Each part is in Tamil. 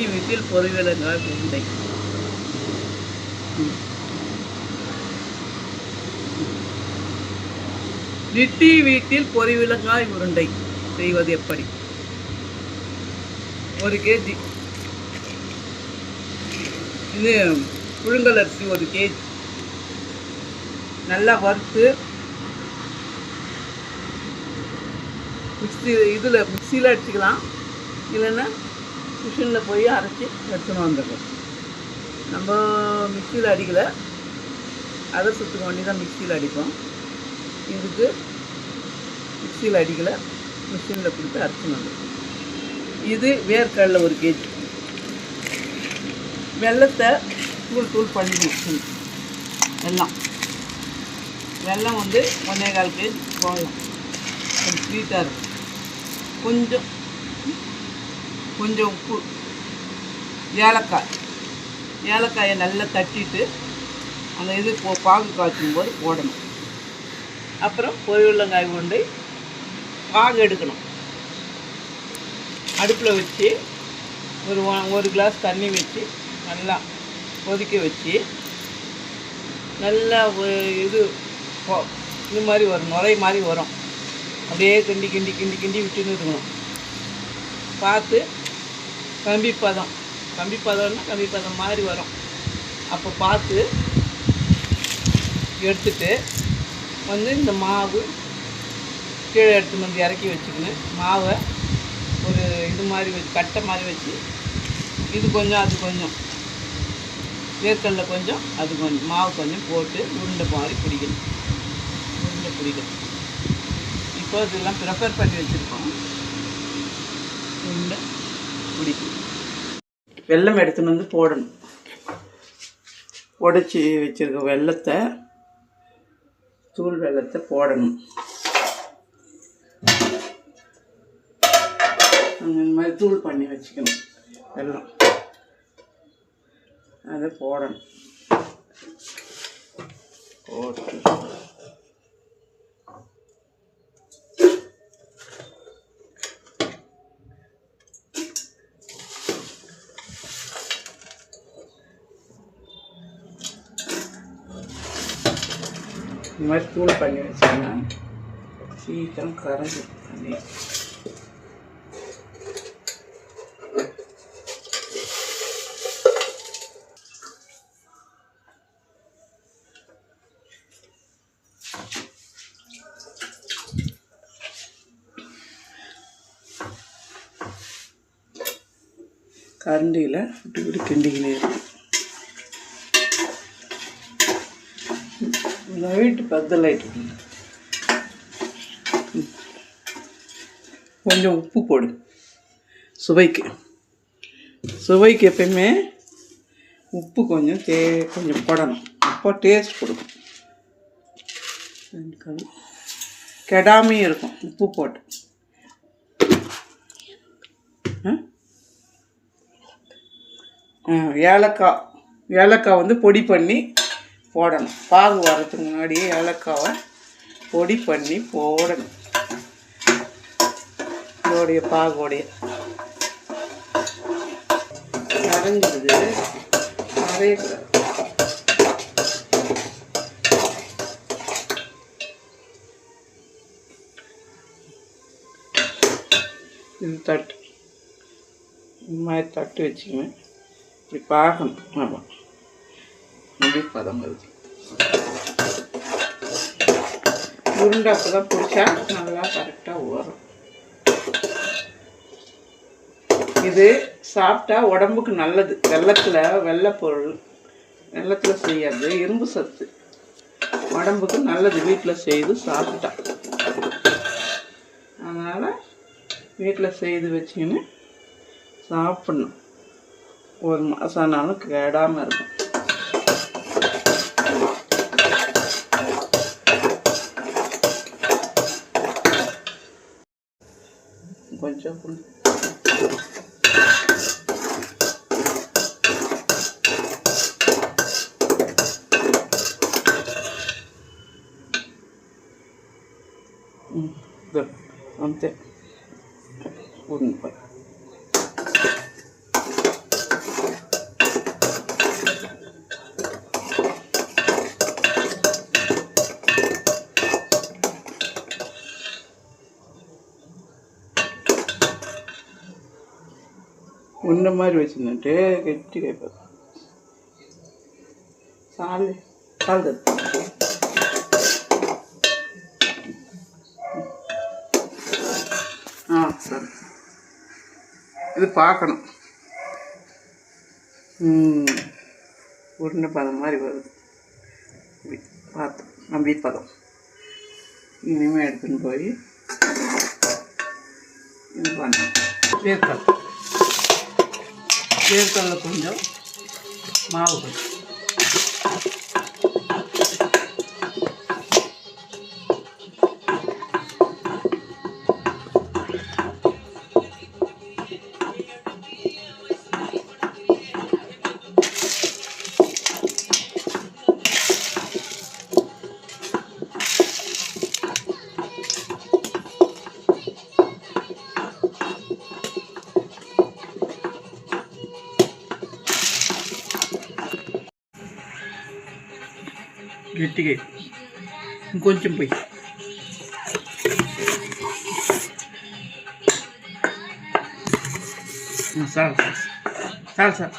வீட்டில் பொறிவிலங்காய் உண்டை. நிட்டி வீட்டில் பொறிவிலங்காய் உருண்டை. செய்வது எப்படி? ஒரு கேஜி. இது புழுங்கல் அரிசி ஒரு கேஜி. நல்லா வறுத்து மிக்சி இதில் மிக்சியில் அடிச்சுக்கலாம். இல்லைன்னா மிஷினில் போய் அரைச்சி எடுத்துன்னு வந்துடுறோம். நம்ம மிக்சியில் அடிக்கலை. அதை சுற்றுக்க வண்டி தான் மிக்சியில் அடிப்போம். இதுக்கு மிக்சியில் அடிக்கலை. மிஷினில் கொடுத்து அரைச்சின்னு வந்துடுறோம். இது வேர்க்கடலை ஒரு கேஜி வெள்ளத்தை தூள் தூள் பண்ணி வெள்ளம் வெல்லம். வெல்லம் வந்து ஒன்றே கால் கேஜி போகலாம் கொஞ்சம் ஸ்வீட்டாக இருக்கும். கொஞ்சம் கொஞ்சம் உப்பு ஏலக்காய். ஏலக்காயை நல்லா தட்டிட்டு அந்த இது போ பாகு காய்ச்சும் போது போடணும். அப்புறம் பொரியவள்ளங்காய் கொண்டு பாகு எடுக்கணும். அடுப்பில் வச்சு ஒரு ஒரு கிளாஸ் தண்ணி வச்சு நல்லா கொதிக்க வச்சு நல்லா இது இது மாதிரி வரும் நுரை மாதிரி வரும். அப்படியே கிண்டி கிண்டி கிண்டி கிண்டி விட்டுன்னு இருக்கணும். பார்த்து கம்பி பதம் கம்பி பதம்னா கம்பி பதம் மாதிரி வரும். அப்போ பார்த்து எடுத்துட்டு வந்து இந்த மாவு கீழே எடுத்துன்னு வந்து இறக்கி வச்சுக்கணும். மாவை ஒரு இது மாதிரி வச்சு கட்டை மாதிரி வச்சு இது கொஞ்சம் அது கொஞ்சம். வேர்க்கடல கொஞ்சம் அது கொஞ்சம். மாவு கொஞ்சம் போட்டு உருண்டை மாதிரி பிடிக்கணும். உருண்டை பிடிக்கணும். இப்போ இதெல்லாம் ப்ரிப்பேர் பண்ணி வச்சுருக்கோம். உருண்டை பிடிக்கும் வெள்ளம் எடுத்துன்னு வந்து போடணும். உடச்சி வச்சிருக்க வெள்ளத்தை தூள் வெள்ளத்தை போடணும். அந்த மாதிரி தூள் பண்ணி வச்சுக்கணும். வெள்ளம் அதை போடணும். போட்டு இந்த மாதிரி தூள் பண்ணி வச்சோம்னா சீக்கிரம் கரைஞ்சி தண்ணி கரண்டியில் இப்படி இப்படி கிண்டிக்கினே இருக்கும் లైట్ పెద్ద లైట్ கொஞ்சம் உப்பு போடு சுவைக்கு சுவைக்கு எப்பயுமே உப்பு கொஞ்சம் தே கொஞ்சம் போடணும் அப்போ டேஸ்ட் கொடுக்கும் ரெண்டு கல் கெடாமையும் இருக்கும் உப்பு போட்டு ஆ? ஆ, ஏலக்காய் ஏலக்காய் வந்து பொடி பண்ணி போடணும். பாகு வரதுக்கு முன்னாடியே ஏலக்காவை பொடி பண்ணி போடணும். இதோடைய பாகோடைய. கரைஞ்சிடுது நிறைய இது தட்டு. இந்த மாதிரி தட்டு வச்சுக்குவேன் இப்படி பார்க்கணும். ஆமாம் முடி பதம் வருது. உருண்டை அப்போ தான் பிடிச்சா நல்லா கரெக்டாக வரும் இது சாப்பிட்டா உடம்புக்கு நல்லது. வெள்ளத்தில் வெள்ளைப்பொருள் வெள்ளத்தில் செய்யறது இரும்பு சத்து. உடம்புக்கு நல்லது. வீட்டில் செய்து சாப்பிட்டா. அதனால் வீட்டில் செய்து வச்சுக்கின்னு சாப்பிட்ணும். ஒரு மாதம் ஆனாலும் கெடாமல் இருக்கும் కొంచెం ఫుల్ అంతే పూర్ణిపాయ உன்ன மாதிரி வச்சுருந்துட்டு கெட்டி கைப்பது சால் சால் தத்து ஆ சரி. இது பார்க்கணும் ம், உருண்டை பதம் மாதிரி வருது. பார்த்தோம். நம்பி பதம். இனிமேல் எடுத்துன்னு போய் இது பண்ணணும். வேர்க்கடலை வேர்க்கடலை கொஞ்சம் மாவு கொஞ்சம் గట్టిగా ఇంకొంచెం పోయి చాలు చాలు చాలు చాలు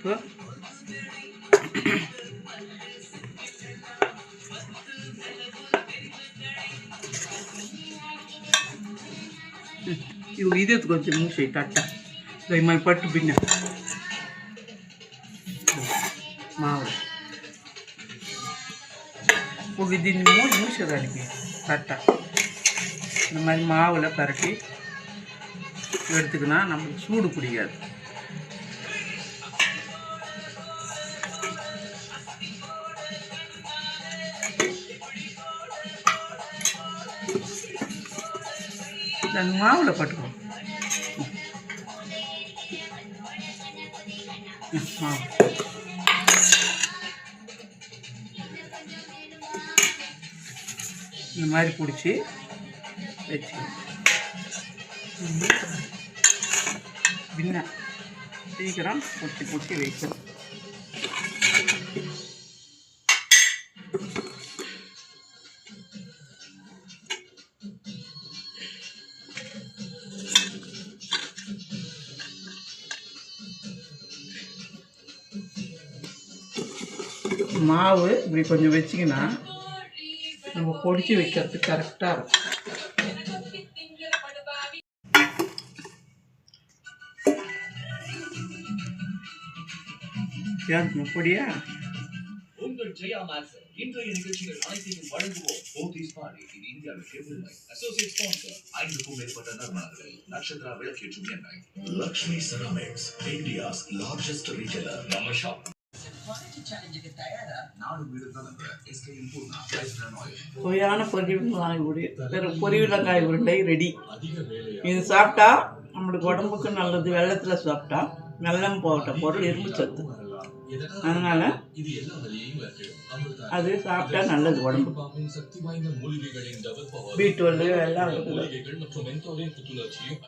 సో, ఇది ఇది కొంచెం మూసేయి టట్ట మన மாவு இப்போ விதின் மூணு நிமிஷம் தானிக்கு கரெக்டாக இந்த மாதிரி மாவில் பரட்டி எடுத்துக்கினா நமக்கு சூடு பிடிக்காது நாங்கள் மாவில் பட்டுக்கோம் மாவு இந்த மாதிரி பிடிச்சி வச்சுக்கணும் பின்ன சீக்கிரம் பிடிச்சி பிடிச்சி வைக்கணும் மாவு இப்படி கொஞ்சம் வச்சிங்கன்னா நம்ம பொடிச்சு வைக்கிறதுக்கு கரெக்டாக இருக்கும். ஏன் பொடியா? உங்கள் ஜெயா மேக்ஸ் இன்றைய நிகழ்ச்சிகள் அனைத்தையும் வழங்குவோம் போத்தீஸ் பாடி இது இந்தியாவிற்கு இல்லை அசோசியேட் ஸ்பான்சர் ஐந்துக்கும் மேற்பட்ட நிறுவனங்கள் நட்சத்திரா விளக்கேற்றும் எண்ணெய் Lakshmi ceramics India's largest retailer நம்ம ஷாப் நாடு ரைஸ் பிரான் ஆயில் சுவையான பொரியலங்காய் உருண்டை ரெடி இது சாப்பிட்டா நம்மளுக்கு உடம்புக்கு நல்லது வெள்ளத்தில் சாப்பிட்டா வெள்ளம் போட்ட பொருள் இரும்பு சத்து. அதனால் அது சாப்பிட்டா நல்லது உடம்புக்கு. பாம்பின் சக்தி வாய்ந்த மூலிகைகளின் டபுள் பவர் பீட்ரோல் எல்லாம் இருக்குது.